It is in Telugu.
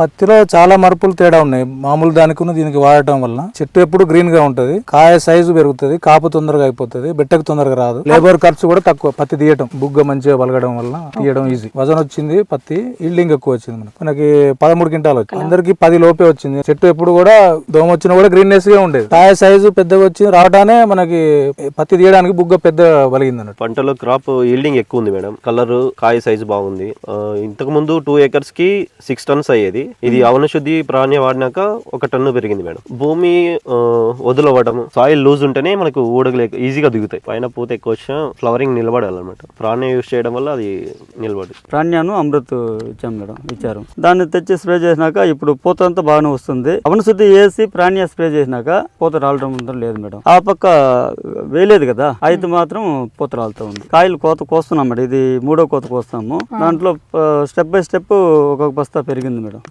పత్తిలో చాలా మార్పులు తేడా ఉన్నాయి. మామూలు దానికి దీనికి వాడటం వల్ల చెట్టు ఎప్పుడు గ్రీన్గా ఉంటది. కాయ సైజు పెరుగుతుంది. కాపు తొందరగా అయిపోతుంది. బిట్టకు తొందరగా రాదు. లేబర్ ఖర్చు కూడా తక్కువ. పత్తి తీయటం బుగ్గ మంచిగా పలగడం వల్ల తీయడం ఈజీ వజన్ వచ్చింది పత్తి ఈల్డింగ్ ఎక్కువ వచ్చింది మనకి. మనకి పదమూడు క్వింటాలు వచ్చింది అందరికి పది లోపే వచ్చింది. చెట్టు ఎప్పుడు కూడా దోమ వచ్చినా కూడా గ్రీన్నెస్గా ఉండేది. కాయ సైజు పెద్దగా వచ్చి రావడానే మనకి పత్తి తీయడానికి బుగ్గ పెద్ద బలిగింది అన్నట్టు. పంటలో క్రాప్ ఈల్డింగ్ ఎక్కువ ఉంది మేడం. కలర్ కాయ సైజు బాగుంది. ఇంతకు ముందు టూ ఏకర్స్కి సిక్స్ టన్స్ అయ్యేది. ఇది అవన శుద్ధి ప్రాణ్య వాడినాక ఒక టన్ను పెరిగింది మేడం. భూమి ఆ, వదులవ్వడం సాయిల్ లూజ్ ఉంటేనే మనకు ఊడగలు ఈజీగా దిగుతాయి. పైన పూత ఎక్కువ వచ్చినా ఫ్లవరింగ్ నిలబడాలన్నమాట. ప్రాణ్య యూస్ చేయడం వల్ల అది నిలబడి. ప్రాణ్యాను అమృత్ ఇచ్చాం మేడం ఇచ్చారు. దాన్ని తెచ్చి స్ప్రే చేసినాక ఇప్పుడు పూత అంతా బాగానే వస్తుంది. అవన శుద్ధి వేసి ప్రాణ్య స్ప్రే చేసినాక పూత రాలడం లేదు మేడం. ఆ పక్క వేయలేదు కదా అయితే మాత్రం పూత రాలుతూ ఉంది. కాయలు కోత కోస్తున్నాం మేడం ఇది మూడో కోత కోస్తాము. దాంట్లో స్టెప్ బై స్టెప్ ఒక్కొక్క బస్తా పెరిగింది మేడం.